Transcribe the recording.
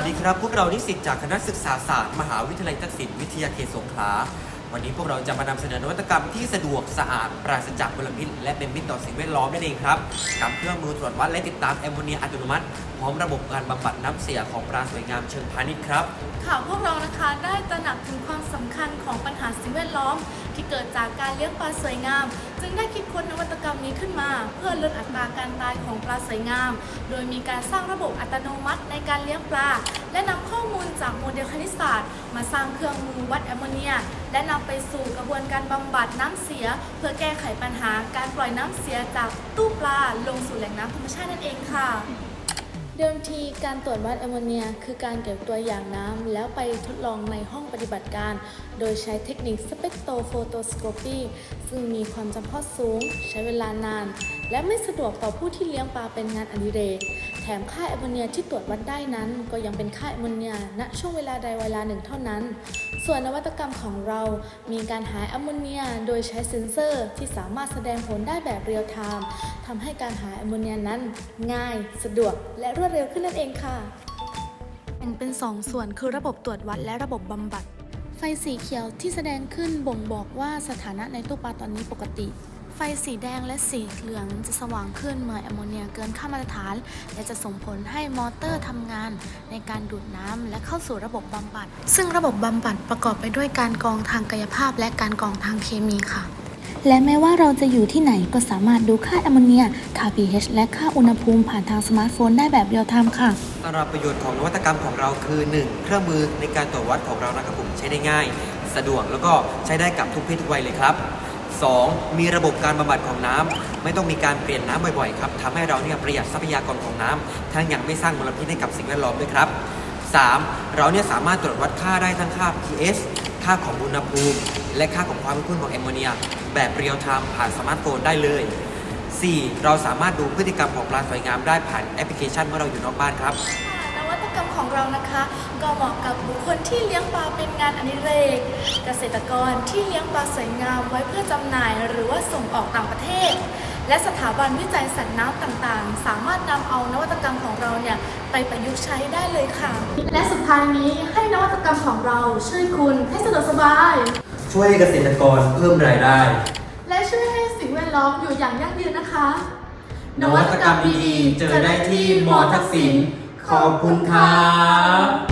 สดีครับ พวกเรานิสิตจากคณะศึกษาศาสตร์มหาวิทยาลัยทักษิณวิทยาเขตสงขลา วันนี้พวกเราจะมานำเสนอนวัตกรรมที่สะดวกสะอาด ปราศจากมลพิษและเป็นมิตรต่อสิ่งแวดล้อมนั่นเองครับกับเครื่องมือตรวจวัดและติดตามแอมโมเนียอัตโนมัติ พร้อมระบบการบำบัดน้ำเสียของปลาสวยงามเชิงพาณิชย์ครับค่ะพวกเรานะคะได้ตระหนักถึงความสำคัญของปัญหาสิ่งแวดล้อม ที่เกิดจากการเลี้ยงปลาสวยงาม จึงได้คิดค้นนวัตกรรมนี้ขึ้น มาเพื่อลดอัตราการตายของปลาสวยงาม โดยมีการสร้างระบบอัตโนมัติในการเลี้ยงปลา และนำข้อมูลจากโมเดลคณิตศาสตร์ มาสร้างเครื่องมือวัดแอมโมเนีย และนำไปสู่กระบวนการบำบัดน้ำเสีย เพื่อแก้ไขปัญหาการปล่อยน้ำเสียจากตู้ปลาลงสู่แหล่งน้ำธรรมชาตินั่นเองค่ะ เดิมทีการตรวจวัดแอมโมเนีย คือการเก็บตัวอย่างน้ำแล้วไปทดลองในห้องปฏิบัติการ โดยใช้เทคนิคสเปกโตโฟโตสโคปีซึ่งมีความจำเพาะสูง ใช้เวลานาน และไม่สะดวกต่อผู้ที่เลี้ยงปลาเป็นงานอดิเรก แถมค่าแอมโมเนียที่ตรวจวัดได้นั้น ก็ยังเป็นค่าแอมโมเนียณช่วงเวลาใดเวลาหนึ่งเท่านั้น ส่วนนวัตกรรมของเรา มีการหาแอมโมเนีย โดยใช้เซ็นเซอร์ที่สามารถแสดงผลได้แบบเรียลไทม์ทำให้การหาแอมโมเนียนั้น ง่าย สะดวก และรวดเร็วขึ้นนั่นเองค่ะแบ่งเป็น 2 ส่วนคือระบบตรวจวัดและระบบบำบัด ไฟสีเขียวที่แสดงขึ้นบ่งบอกว่าสถานะในตู้ปลาตอนนี้ปกติ ไฟสีแดงและสีเหลืองจะสว่างขึ้นเมื่อแอมโมเนียเกินค่ามาตรฐาน และจะส่งผลให้มอเตอร์ทำงาน ในการดูดน้ำและเข้าสู่ระบบบำบัด ซึ่งระบบบำบัดประกอบไปด้วยการกรองทางกายภาพ และการกรองทางเคมีค่ะ และแม้ว่าเราจะอยู่ที่ไหนก็สามารถดูค่าแอมโมเนีย ค่า pH และค่าอุณหภูมิผ่านทางสมาร์ทโฟนได้แบบเรียลไทม์ค่ะสำหรับประโยชน์ของนวัตกรรมของเราคือ 1. เครื่องมือในการตรวจวัดของเรานะครับผมใช้ได้ง่าย สะดวกแล้วก็ใช้ได้กับทุกเพศทุกวัยเลยครับ 2. มีระบบการบำบัดของน้ำไม่ต้องมีการเปลี่ยนน้ำบ่อยๆครับทำให้เราเนี่ยประหยัดทรัพยากรของน้ำทั้งยังไม่สร้างมลพิษให้กับสิ่งแวดล้อมด้วยครับ 3. เราเนี่ยสามารถตรวจวัดค่าได้ทั้งค่า pH ค่าของอุณหภูมิ และค่าของความข้นของแอมโมเนีย แบบเรียลไทม์ผ่านสมาร์ทโฟนได้เลย 4. เราสามารถดูพฤติกรรมของปลาสวยงามได้ผ่านแอปพลิเคชันเมื่อเราอยู่นอกบ้านครับนวัตกรรมของเรานะคะ ก็เหมาะกับบุคคลที่เลี้ยงปลาเป็นงานอดิเรก เกษตรกรที่เลี้ยงปลาสวยงามไว้เพื่อจำหน่าย หรือว่าส่งออกต่างประเทศ และสถาบันวิจัยสัตว์น้ำต่างๆ สามารถนำเอานวัตกรรมของเราเนี่ยไปประยุกต์ใช้ได้เลยค่ะ และสุดท้ายนี้ให้นวัตกรรมของเราช่วยคุณให้สะดวกสบาย ช่วยให้เกษตรกรเพิ่มรายได้ และช่วยให้สิ่งแวดล้อมอยู่อย่างยั่งยืนนะคะ นวัตกรรมดีๆเจอได้ที่มอทักษิณขอบคุณครับ